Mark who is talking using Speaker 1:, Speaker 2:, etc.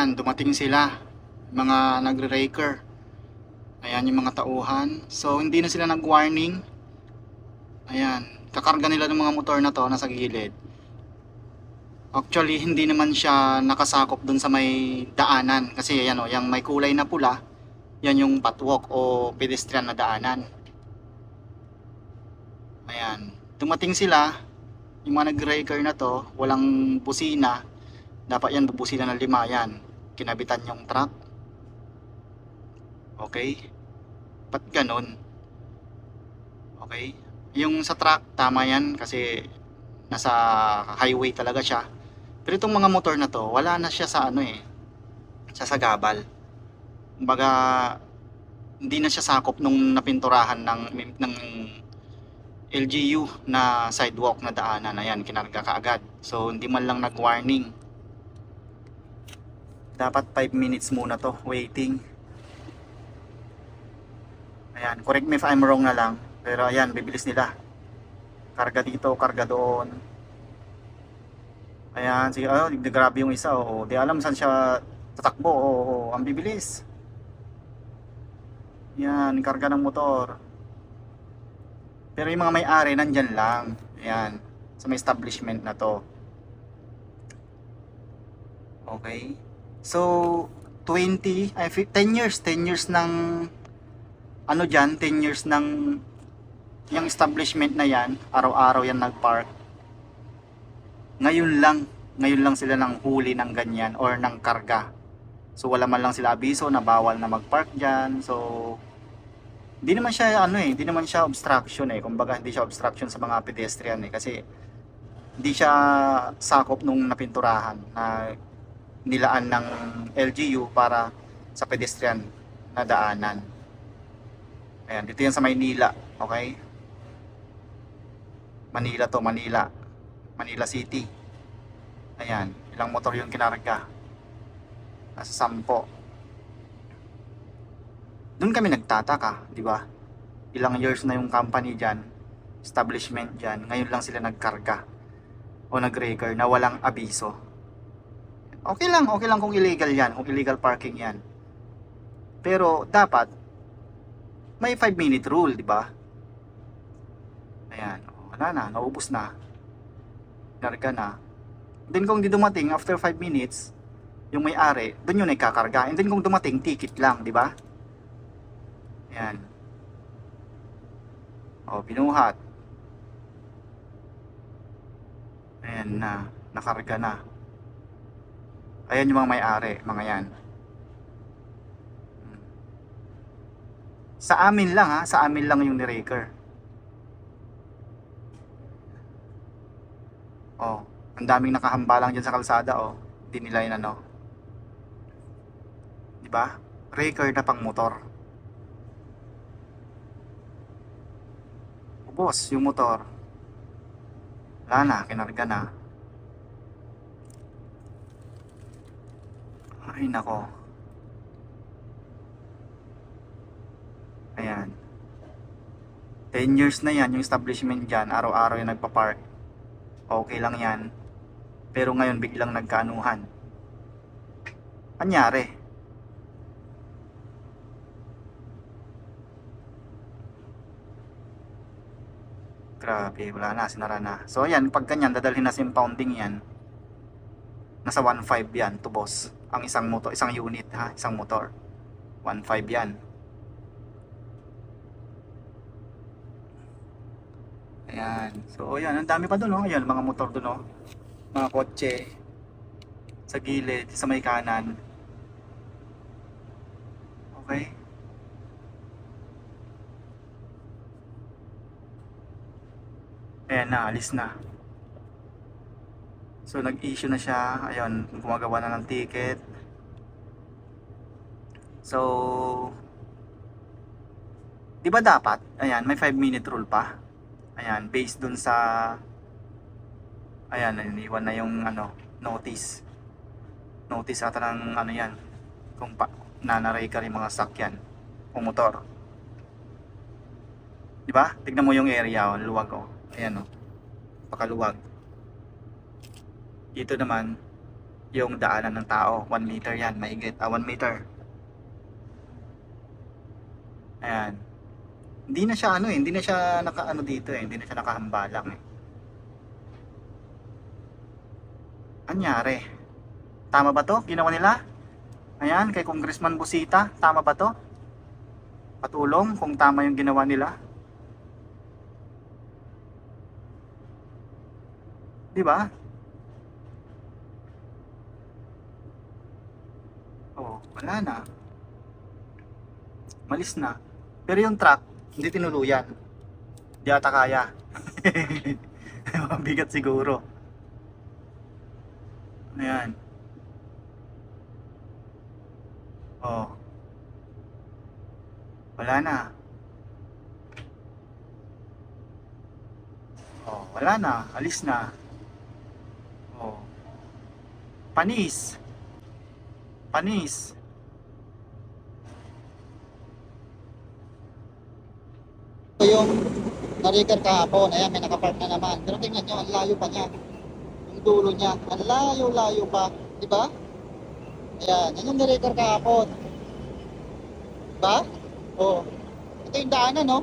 Speaker 1: Ayan, dumating sila. Mga nagre-raker. Ayan yung mga tauhan. So, hindi na sila nag-warning. Ayan. Kakarga nila ng mga motor na to nasa gilid. Actually, hindi naman siya nakasakop dun sa may daanan. Kasi ayan o, yung may kulay na pula, yan yung patwalk o pedestrian na daanan. Ayan. Dumating sila, yung mga nag-raker na to, walang busina. Dapat yan, bubusina ng lima yan. Kinabitan yung truck. Okay? Ba't ganun? Okay? Yung sa truck, tama yan kasi nasa highway talaga siya. Pero itong mga motor na to, wala na siya sa ano eh, sa sagabal. Kumbaga, hindi na siya sakop nung napinturahan ng, ng LGU na sidewalk na daanan. Ayan, kinarga ka. So, hindi man lang nag-warning. Dapat 5 minutes muna to, waiting. Ayan, correct me if I'm wrong na lang. Pero ayan, bibilis nila. Karga dito, karga doon. Ayan, sige, oh, grabe yung isa, oh. Di alam saan siya tatakbo, oh, oh, ang bibilis. Yan, karga ng motor. Pero yung mga may-ari, nandyan lang. Ayan, sa may establishment na to. Okay. So, 20, ay, fi- 10 years, 10 years ng, ano dyan, 10 years ng, yung establishment na yan, araw-araw yan nag-park. Ngayon lang, ngayon lang sila nang huli ng ganyan or ng karga. So, wala man lang sila abiso na bawal na mag-park dyan. So, hindi naman siya, ano eh, hindi naman siya obstruction eh. Kumbaga, hindi siya obstruction sa mga pedestrian eh. Kasi, hindi siya sakop nung napinturahan na nilaan ng LGU para sa pedestrian na daanan. Ayan, dito yan sa Maynila, okay? Manila to, Manila. Manila City. Ayan, ilang motor yung kinarga. Nasa sampo. Doon kami nagtataka, di ba? Ilang years na yung company dyan, establishment dyan, ngayon lang sila nagkarga o nag-raker na walang abiso. Okay lang, okay lang kung illegal yan, kung illegal parking yan. Pero dapat may 5 minute rule, di ba? Ayan, o, wala na, naubos na. Karga na. Then kung di dumating after 5 minutes, yung may-ari, doon yun ay kakarga. And then kung dumating, ticket lang, di ba? Ayan. O, binuhat. Ayan na, nakarga na. Ayan yung mga may-ari, mga yan. Sa amin lang ha, sa amin lang yung ni-raker. Oh, ang daming nakahambalang dyan sa kalsada oh. Hindi nila yun ano. Di ba? Raker na pang motor. Ubos yung motor. Wala na, kinarga na. Ay nako. Ayan. 10 years na yan yung establishment dyan. Araw-araw yung nagpa-park. Okay lang yan. Pero ngayon biglang nagkaanuhan. Anyari? Grabe, wala na, sinara na. So ayan, pag ganyan, dadalhin na sa impounding yan. Nasa 1.5 yan to boss. Ang isang motor, isang unit ha, isang motor. 1.5 yan. Ayan. So ayan, ang dami pa doon oh. Ayan, mga motor doon oh. Mga kotse. Sa gilid, sa may kanan. Okay. Ayan na, alis na. So nag-issue na siya. Ayun, gumagawa na ng ticket. So 'Di ba dapat? Ayan, may 5 minute rule pa. Ayan, based dun sa Ayan, iniwan na yung ano, notice. Notice ata ng ano 'yan. Kung pa nanaray ka rin mga sakyan o motor. 'Di ba? Tignan mo yung area, oh, luwag oh. Ayan oh. Pakaluwag. Dito naman yung daanan ng tao. 1 meter yan, maigit. Ah, 1 meter. Ayan. Hindi na siya ano eh, hindi na siya nakaano dito eh, hindi na siya nakahambalang eh. Anyari? Tama ba to? Ginawa nila? Ayan, kay Congressman Busita, tama ba to? Patulong kung tama yung ginawa nila. Di ba? Oh, wala na. Malis na. Pero yung truck, hindi tinuluyan. Di ata kaya. Mabigat siguro. Ayan. Oh. Wala na. Oh, wala na. Alis na. Oh. Panis. Panis.
Speaker 2: Ito yung na-record kahapon. Ayan, may nakapark na naman. Pero tingnan nyo, ang layo pa niya. Yung dulo niya. Ang layo-layo pa. Di ba? Ayan, yan yung na-record kahapon. Di ba? Oo. Ito yung daanan, no?